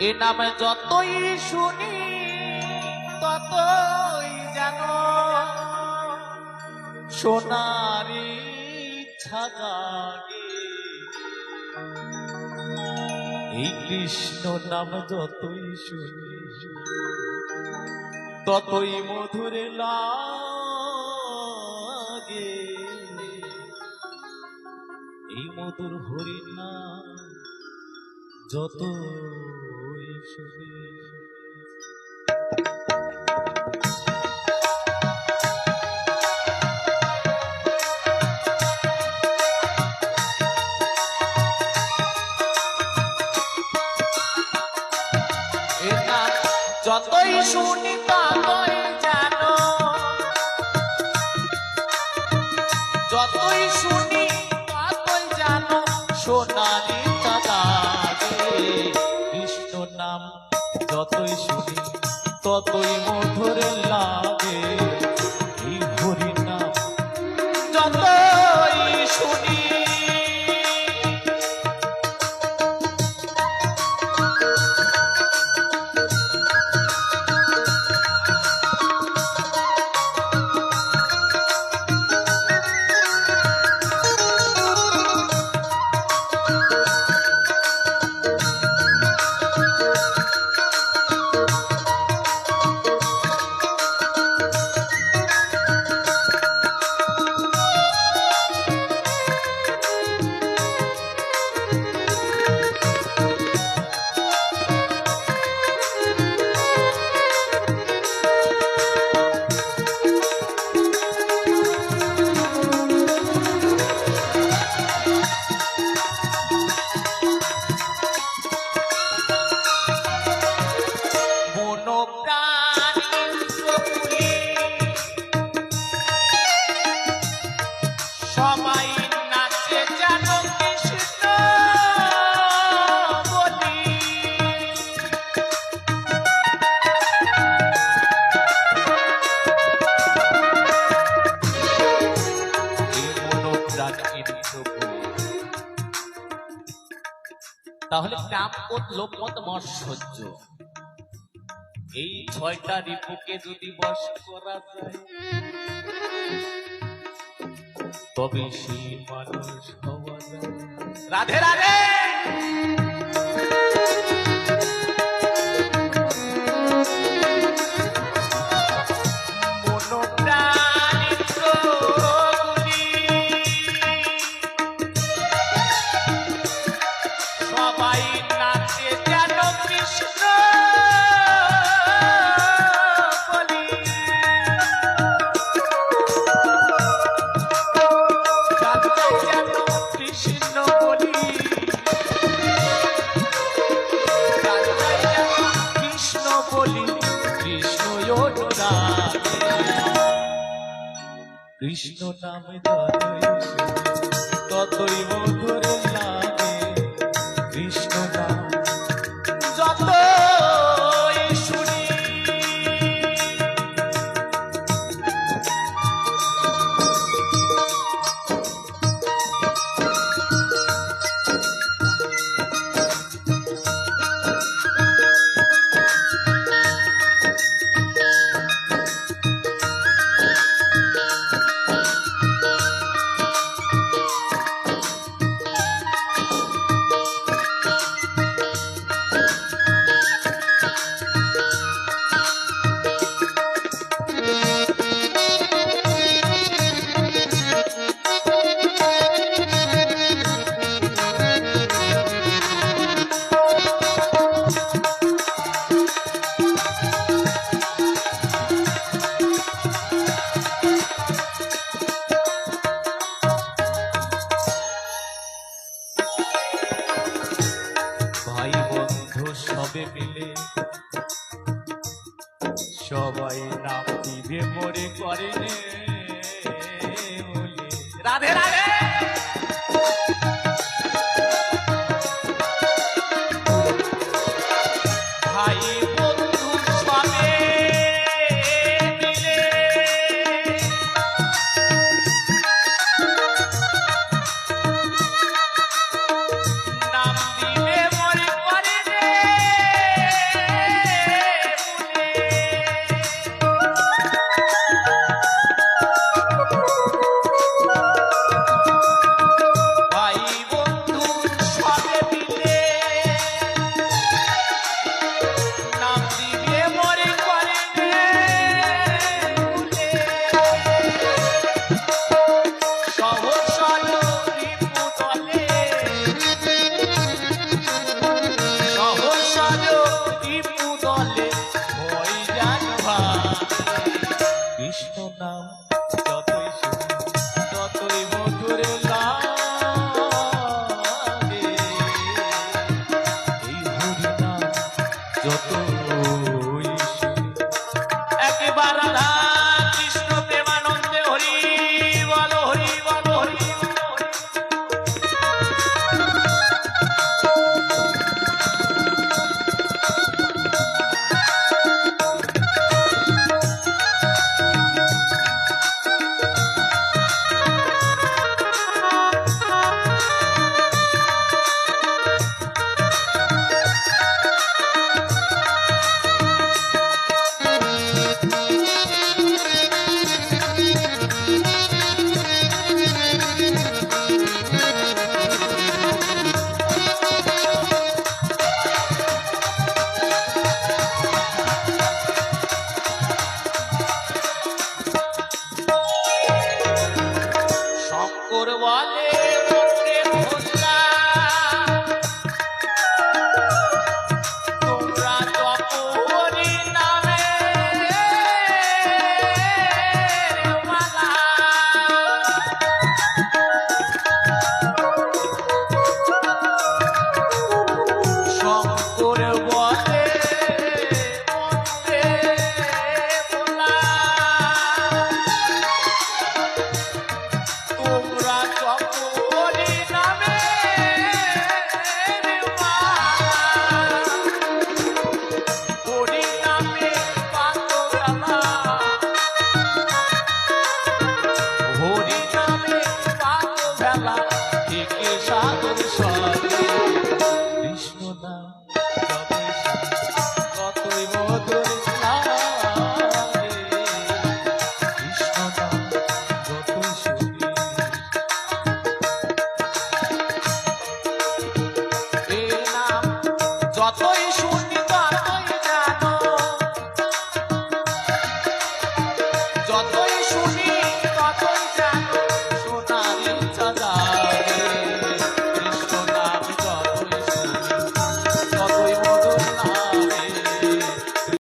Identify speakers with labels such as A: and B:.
A: এ নামে যতই শুনি, ততই যেন সোনারি জাগে। এই কৃষ্ণ নাম যতই শুনি, ততই মধুরে লাগে। এই মধুর হরি এ নাম যতই শুনি ততই জানো যতই শুনি ততই জানো সোনালি কৃষ্ণ নাম যতই শুনি ততই মধুর লাগে। তাহলে কাম লোকমত মত মৎসহ্য এই ছয়টা রিপুকে যদি বস করা যায়, তবে সেই মানুষ হওয়া যায়। রাধে রাধে! কৃষ্ণ নাম ধরে ততই মধুর লাগে সবে মিলে সবাই নাম দিবে মরে করেনে। রাধে রাধে! ভাই
B: যত